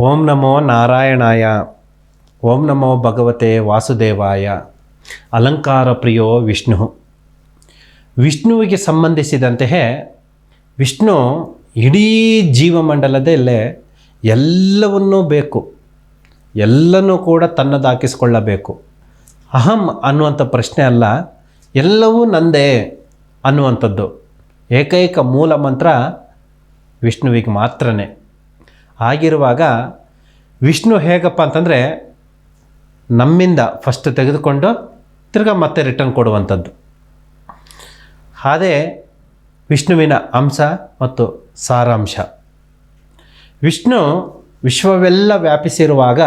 ಓಂ ನಮೋ ನಾರಾಯಣಾಯ. ಓಂ ನಮೋ ಭಗವತೆ ವಾಸುದೇವಾಯ. ಅಲಂಕಾರ ಪ್ರಿಯೋ ವಿಷ್ಣು. ವಿಷ್ಣುವಿಗೆ ಸಂಬಂಧಿಸಿದಂತೆಯೇ ವಿಷ್ಣು ಇಡೀ ಜೀವಮಂಡಲದಲ್ಲೇ ಎಲ್ಲವನ್ನೂ ಬೇಕು. ಎಲ್ಲನೂ ಕೂಡ ತನ್ನದಾಕಿಸಿಕೊಳ್ಳಬೇಕು ಅಹಂ ಅನ್ನುವಂಥ ಪ್ರಶ್ನೆ ಅಲ್ಲ, ಎಲ್ಲವೂ ನಂದೇ ಅನ್ನುವಂಥದ್ದು. ಏಕೈಕ ಮೂಲ ಮಂತ್ರ ವಿಷ್ಣುವಿಗೆ ಮಾತ್ರನೇ. ಆಗಿರುವಾಗ ವಿಷ್ಣು ಹೇಗಪ್ಪ ಅಂತಂದರೆ ನಮ್ಮಿಂದ ಫಸ್ಟ್ ತೆಗೆದುಕೊಂಡು ತಿರ್ಗಾ ಮತ್ತೆ ರಿಟರ್ನ್ ಕೊಡುವಂಥದ್ದು. ಅದೇ ವಿಷ್ಣುವಿನ ಅಂಶ ಮತ್ತು ಸಾರಾಂಶ. ವಿಷ್ಣು ವಿಶ್ವವೆಲ್ಲ ವ್ಯಾಪಿಸಿರುವಾಗ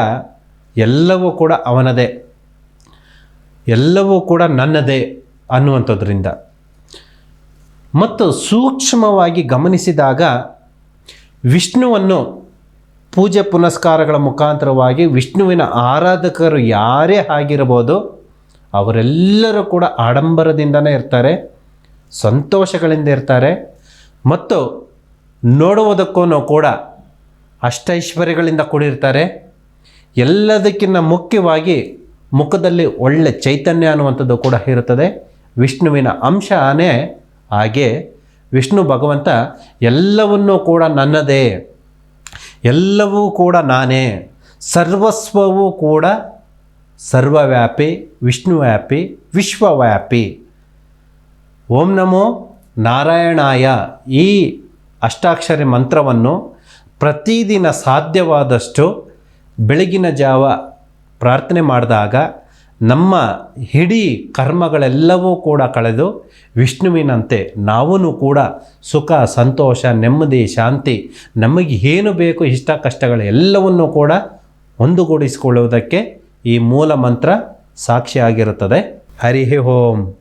ಎಲ್ಲವೂ ಕೂಡ ಅವನದೇ. ಎಲ್ಲವೂ ಕೂಡ ನನ್ನದೇ ಅನ್ನುವಂಥದ್ರಿಂದ. ಮತ್ತು ಸೂಕ್ಷ್ಮವಾಗಿ ಗಮನಿಸಿದಾಗ ವಿಷ್ಣುವನ್ನು ಪೂಜೆ ಪುನಸ್ಕಾರಗಳ ಮುಖಾಂತರವಾಗಿ ವಿಷ್ಣುವಿನ ಆರಾಧಕರು ಯಾರೇ ಆಗಿರಬಹುದು, ಅವರೆಲ್ಲರೂ ಕೂಡ ಆಡಂಬರದಿಂದನೇ ಇರ್ತಾರೆ, ಸಂತೋಷಗಳಿಂದ ಇರ್ತಾರೆ. ಮತ್ತು ನೋಡುವುದಕ್ಕೂ ಕೂಡ ಅಷ್ಟೈಶ್ವರ್ಯಗಳಿಂದ ಕೂಡಿರ್ತಾರೆ. ಎಲ್ಲದಕ್ಕಿಂತ ಮುಖ್ಯವಾಗಿ ಮುಖದಲ್ಲಿ ಒಳ್ಳೆ ಚೈತನ್ಯ ಅನ್ನುವಂಥದ್ದು ಕೂಡ ಇರುತ್ತದೆ. ವಿಷ್ಣುವಿನ ಅಂಶನೇ ಹಾಗೆ ವಿಷ್ಣು ಭಗವಂತ ಎಲ್ಲವನ್ನೂ ಕೂಡ ನನ್ನದೇ. ಎಲ್ಲವೂ ಕೂಡ ನಾನೇ. ಸರ್ವಸ್ವವೂ ಕೂಡ ಸರ್ವವ್ಯಾಪಿ, ವಿಷ್ಣುವ್ಯಾಪಿ, ವಿಶ್ವವ್ಯಾಪಿ. ಓಂ ನಮೋ ನಾರಾಯಣಾಯ. ಈ ಅಷ್ಟಾಕ್ಷರಿ ಮಂತ್ರವನ್ನು ಪ್ರತಿದಿನ ಸಾಧ್ಯವಾದಷ್ಟು ಬೆಳಗಿನ ಜಾವ ಪ್ರಾರ್ಥನೆ ಮಾಡಿದಾಗ ನಮ್ಮ ಇಡೀ ಕರ್ಮಗಳೆಲ್ಲವೂ ಕೂಡ ಕಳೆದು ವಿಷ್ಣುವಿನಂತೆ ನಾವೂ ಕೂಡ ಸುಖ, ಸಂತೋಷ, ನೆಮ್ಮದಿ, ಶಾಂತಿ, ನಮಗೆ ಏನು ಬೇಕು, ಇಷ್ಟ ಕಷ್ಟಗಳು ಎಲ್ಲವನ್ನೂ ಕೂಡ ಒಂದುಗೂಡಿಸಿಕೊಳ್ಳುವುದಕ್ಕೆ ಈ ಮೂಲ ಮಂತ್ರ ಸಾಕ್ಷಿಯಾಗಿರುತ್ತದೆ ಹರಿ ಓಂ.